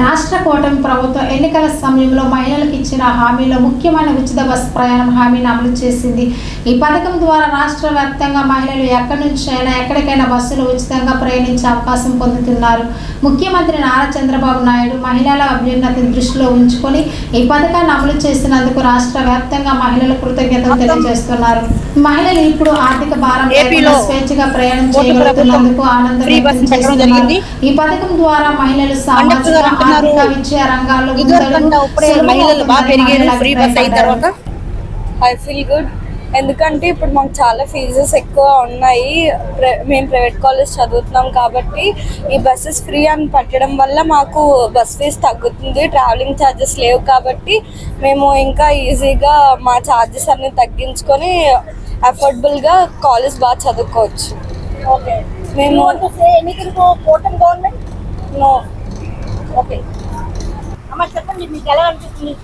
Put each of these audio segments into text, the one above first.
రాష్ట్ర కూటమి ప్రభుత్వం ఎన్నికల సమయంలో మహిళలకు ఇచ్చిన హామీలో ముఖ్యమైన ఉచిత బస్సు ప్రయాణం హామీని అమలు చేసింది ఈ పథకం ద్వారా రాష్ట్ర వ్యాప్తంగా మహిళలు ఎక్కడి నుంచైనా ఎక్కడికైనా బస్సులు ఉచితంగా ప్రయాణించే అవకాశం పొందుతున్నారు. ముఖ్యమంత్రి నారా చంద్రబాబు నాయుడు మహిళల అభ్యున్నతిని దృష్టిలో ఉంచుకొని ఈ పథకాన్ని అమలు చేసినందుకు రాష్ట్ర వ్యాప్తంగా మహిళలు కృతజ్ఞతలు తెలియజేస్తున్నారు. మహిళలు ఇప్పుడు ఆర్థిక భారం స్వేచ్ఛగా ప్రయాణం చేయగలుగుతున్నందుకు ఆనందం చేస్తున్నారు. ఈ పథకం ద్వారా మహిళలు సామాజిక ఆర్థిక విద్యా రంగాల్లో ఇప్పుడే సులభం ఎందుకంటే ఇప్పుడు మాకు చాలా ఫీజెస్ ఎక్కువ ఉన్నాయి. ప్ర- మేము ప్రైవేట్ కాలేజ్ చదువుతున్నాం కాబట్టి ఈ బస్సెస్ ఫ్రీ అని పెట్టడం వల్ల మాకు బస్ ఫీజ్ తగ్గుతుంది. ట్రావెలింగ్ ఛార్జెస్ లేవు కాబట్టి మేము ఇంకా ఈజీగా మా ఛార్జెస్ అన్ని తగ్గించుకొని అఫోర్డబుల్గా కాలేజ్ బాగా చదువుకోవచ్చు. ఓకే. మేము గవర్నమెంట్ నో ఓకే అమ్మ చెప్పండి మీకు ఎలా అనిపిస్తుంది?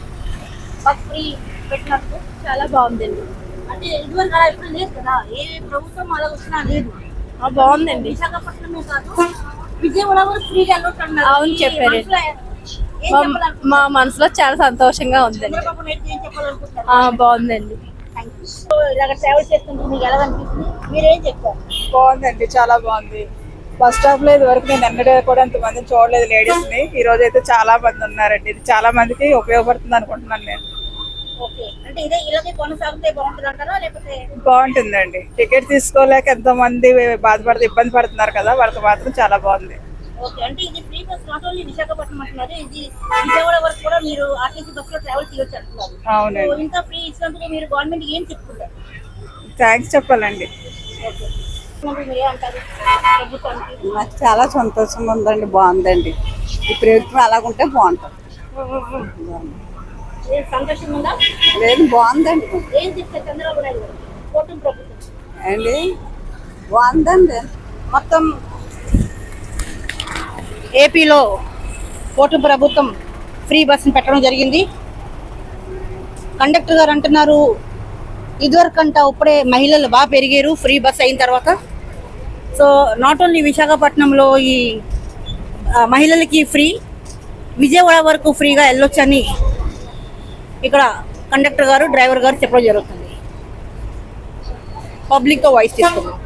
బస్ ఫ్రీ పెట్టినప్పుడు? చాలా బాగుందండి. అంటే ఇదివరకు అలా ఎప్పుడు లేదు కదా. ఏ ప్రభుత్వం అలా వచ్చినా లేదు. బాగుందండి. విశాఖపట్నమే కాదు విజయవాడ కూడా ఫ్రీగా వెళ్ళొచ్చు అన్నారు అవును చెప్పారు. మా- మనసులో చాలా సంతోషంగా ఉందండి. బాగుందండి. ఇలాగ ట్రావెల్ చేస్తుంటే మీకు ఎలా అనిపిస్తుంది? మీరేం చెప్తారు బాగుందండి చాలా బాగుంది. బస్ స్టాప్లో ఇది వరకు నేను ఎన్నడూ కూడా ఇంతమంది చూడలేదు లేడీస్ని ఈ రోజు అయితే చాలా మంది ఉన్నారండి. ఇది చాలా మందికి ఉపయోగపడుతుంది అనుకుంటున్నాను నేను. బాగుంటుందండి. టికెట్ తీసుకోలేక ఎంతో మంది బాధపడుతూ ఇబ్బంది పడుతున్నారు కదా వాళ్ళకి మాత్రం చాలా బాగుంది. ఓకే. అంటే ఇది free bus not only Visakhapatnam అంటున్నారు ఇది విజయవాడ వరకు కూడా మీరు ఆర్టీసీ బస్లో ట్రావెల్ చేయొచ్చు అంటున్నారు. అవునండి. సో ఇంత ఫ్రీ ఇచ్చినందుకు మీరు గవర్నమెంట్ ఏం చెప్పుకుంటారు? థ్యాంక్స్ చెప్పాలండి. నాకు చాలా సంతోషంగా ఉందండి బాగుందండి. ఈ ప్రభుత్వం అలాగుంటే బాగుంటుంది. సంతోషం ఉందా? లేదు బాగుందండి. ఏం చెప్తారు చంద్రబాబు నాయుడు గారు? కూటమి ప్రభుత్వం. అండి బాగుందండి. మొత్తం ఏపీలో ఓటు ప్రభుత్వం ఫ్రీ బస్సును పెట్టడం జరిగింది. కండక్టర్ గారు అంటున్నారు ఇదివరకంట ఇప్పుడే మహిళలు బాగా పెరిగారు ఫ్రీ బస్ అయిన తర్వాత. సో నాట్ ఓన్లీ విశాఖపట్నంలో ఈ మహిళలకి ఫ్రీ విజయవాడ వరకు ఫ్రీగా వెళ్ళొచ్చని ఇక్కడ కండక్టర్ గారు డ్రైవర్ గారు చెప్పడం జరుగుతుంది. పబ్లిక్తో వాయిస్ తీసుకున్నాం